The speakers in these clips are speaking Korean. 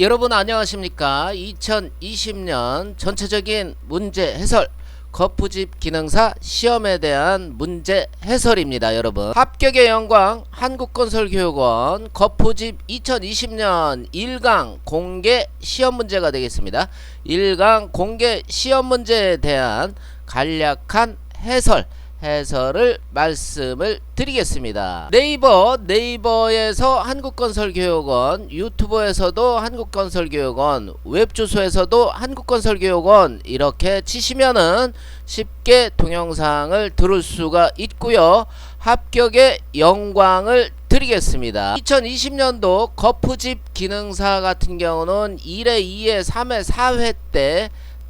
여러분 안녕하십니까? 2020년 전체적인 문제 해설 거푸집 기능사 시험에 대한 문제 해설입니다 여러분. 합격의 영광 한국건설교육원 거푸집 2020년 1강 공개 시험 문제가 되겠습니다. 1강 공개 시험 문제에 대한 간략한 해설 해설을 말씀을 드리겠습니다. 네이버 네이버에서 한국건설교육원 유튜브에서도 한국건설교육원 웹주소에서도 한국건설교육원 이렇게 치시면은 쉽게 동영상을 들을 수가 있고요. 합격의 영광을 드리겠습니다. 2020년도 거푸집 기능사 같은 경우는 1회, 2회, 3회, 4회 때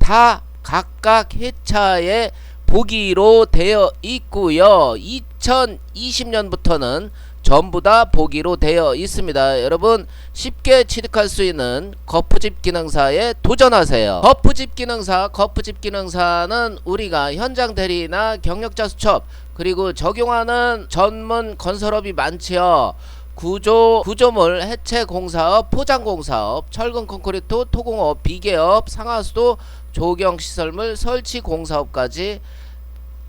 다 각각 회차에 보기로 되어 있고요. 2020년부터는 전부 다 보기로 되어 있습니다. 여러분 쉽게 취득할 수 있는 거푸집 기능사에 도전하세요. 거푸집 기능사, 거푸집 기능사는 우리가 현장 대리나 경력자 수첩 그리고 적용하는 전문 건설업이 많지요. 구조, 구조물, 해체 공사업, 포장 공사업, 철근 콘크리트, 토공업, 비계업, 상하수도, 조경 시설물, 설치 공사업까지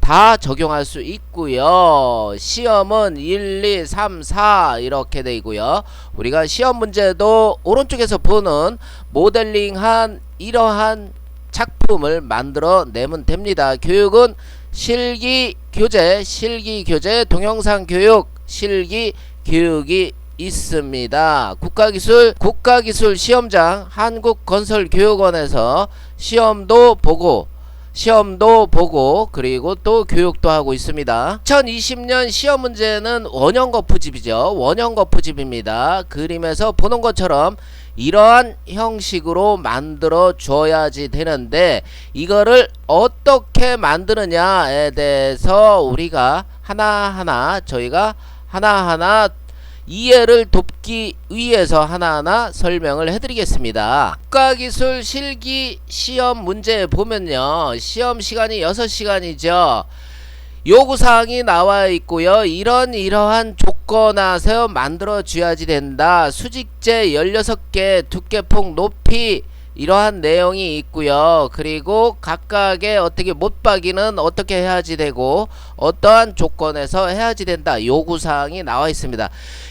다 적용할 수 있고요. 시험은 1, 2, 3, 4 이렇게 되고요. 우리가 시험 문제도 오른쪽에서 보는 모델링한 이러한 작품을 만들어 내면 됩니다. 교육은 실기 교재, 실기 교재, 동영상 교육, 실기 교육이 있습니다. 국가기술 국가기술 시험장 한국건설교육원에서 시험도 보고 시험도 보고 그리고 또 교육도 하고 있습니다. 2020년 시험 문제는 원형 거푸집이죠. 원형 거푸집입니다. 그림에서 보는 것처럼 이러한 형식으로 만들어 줘야지 되는데 이거를 어떻게 만드느냐에 대해서 우리가 하나하나 저희가 하나하나 이해를 돕기 위해서 하나하나 설명을 해드리겠습니다. 국가기술 실기 시험 문제 보면요. 시험 시간이 6시간이죠. 요구사항이 나와 있고요. 이런 이러한 조건하서 만들어 줘야지 된다. 수직재 16개 두께폭 높이 이러한 내용이 있고요. 그리고 각각의 어떻게 못 박이는 어떻게 해야지 되고 어떠한 조건에서 해야지 된다. 요구 사항이 나와 있습니다.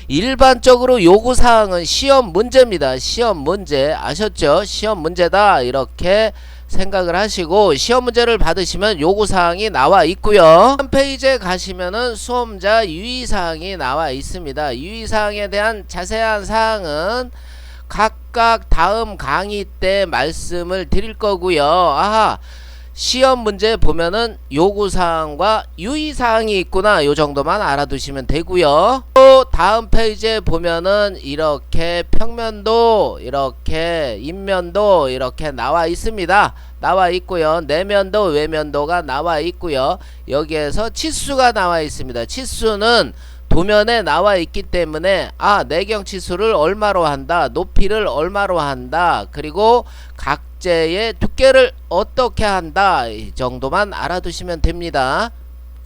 일반적으로 요구 사항은 시험 문제입니다. 시험 문제 아셨죠? 시험 문제다. 이렇게 생각을 하시고 시험 문제를 받으시면 요구 사항이 나와 있고요. 한 페이지에 가시면은 수험자 유의 사항이 나와 있습니다. 유의 사항에 대한 자세한 사항은 각각 다음 강의 때 말씀을 드릴 거고요. 아하. 시험 문제 보면은 요구사항과 유의사항이 있구나. 요 정도만 알아두시면 되고요. 또 다음 페이지에 보면은 이렇게 평면도 이렇게 인면도 이렇게 나와 있습니다. 나와 있고요. 내면도 외면도가 나와 있고요. 여기에서 치수가 나와 있습니다. 치수는 도면에 나와 있기 때문에 아 내경 치수를 얼마로 한다 높이를 얼마로 한다 그리고 각재의 두께를 어떻게 한다 이 정도만 알아두시면 됩니다.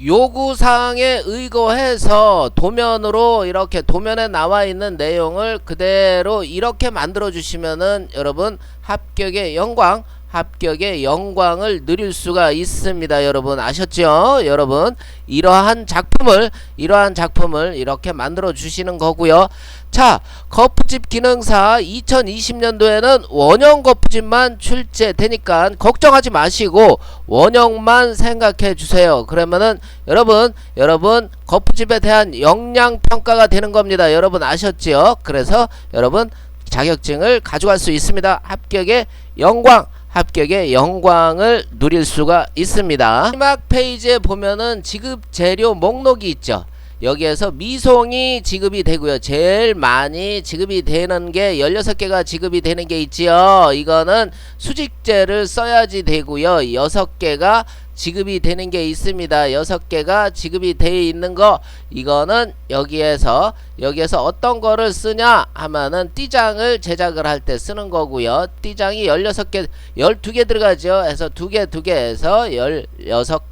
요구사항에 의거해서 도면으로 이렇게 도면에 나와 있는 내용을 그대로 이렇게 만들어 주시면은 여러분 합격의 영광 합격의 영광을 누릴 수가 있습니다. 여러분 아셨죠? 여러분 이러한 작품을 이러한 작품을 이렇게 만들어 주시는 거고요. 자, 거푸집 기능사 2020년도에는 원형 거푸집만 출제되니까 걱정하지 마시고 원형만 생각해 주세요. 그러면은 여러분 여러분 거푸집에 대한 역량 평가가 되는 겁니다. 여러분 아셨죠? 그래서 여러분 자격증을 가져갈 수 있습니다. 합격의 영광 합격의 영광을 누릴 수가 있습니다. 마지막 페이지에 보면은 지급 재료 목록이 있죠. 여기에서 미송이 지급이 되고요. 제일 많이 지급이 되는 게 16개가 지급이 되는 게 있지요. 이거는 수직재를 써야지 되고요. 6개가 지급이 되는 게 있습니다. 6개가 지급이 되어 있는 거 이거는 여기에서 여기에서 어떤 거를 쓰냐 하면은 띠장을 제작을 할 때 쓰는 거고요. 띠장이 16개 12개 들어가죠. 해서 2개 2개 해서 16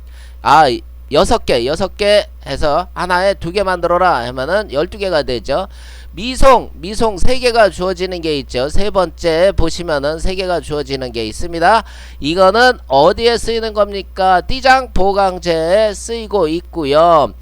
아, 여섯 개, 여섯 개 해서 하나에 두 개 만들어라 하면은 열두 개가 되죠. 미송 미송 세 개가 주어지는 게 있죠. 세 번째 보시면은 세 개가 주어지는 게 있습니다. 이거는 어디에 쓰이는 겁니까? 띠장 보강제에 쓰이고 있고요.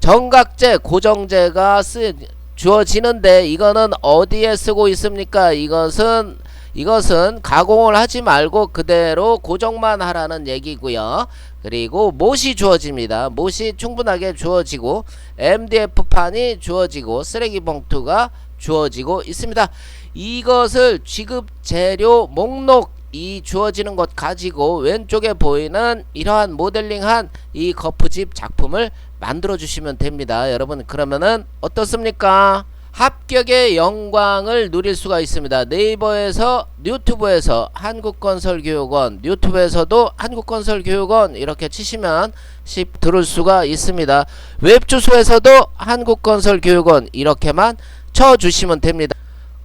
정각제 고정제가 쓰 주어지는데 이거는 어디에 쓰고 있습니까? 이것은 이것은 가공을 하지 말고 그대로 고정만 하라는 얘기고요. 그리고 못이 주어집니다. 못이 충분하게 주어지고 MDF 판이 주어지고 쓰레기 봉투가 주어지고 있습니다. 이것을 취급 재료 목록 이 주어지는 것 가지고 왼쪽에 보이는 이러한 모델링한 이 거푸집 작품을 만들어 주시면 됩니다. 여러분 그러면은 어떻습니까? 합격의 영광을 누릴 수가 있습니다. 네이버에서 유튜브에서 한국건설교육원 유튜브에서도 한국건설교육원 이렇게 치시면 쉽 들을 수가 있습니다. 웹 주소에서도 한국건설교육원 이렇게만 쳐주시면 됩니다.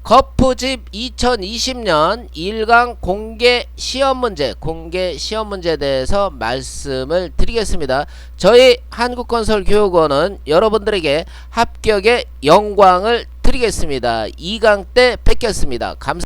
거푸집 2020년 1강 공개 시험 문제, 공개 시험 문제에 대해서 말씀을 드리겠습니다. 저희 한국건설 교육원은 여러분들에게 합격의 영광을 드리겠습니다. 2강 때 뵙겠습니다. 감사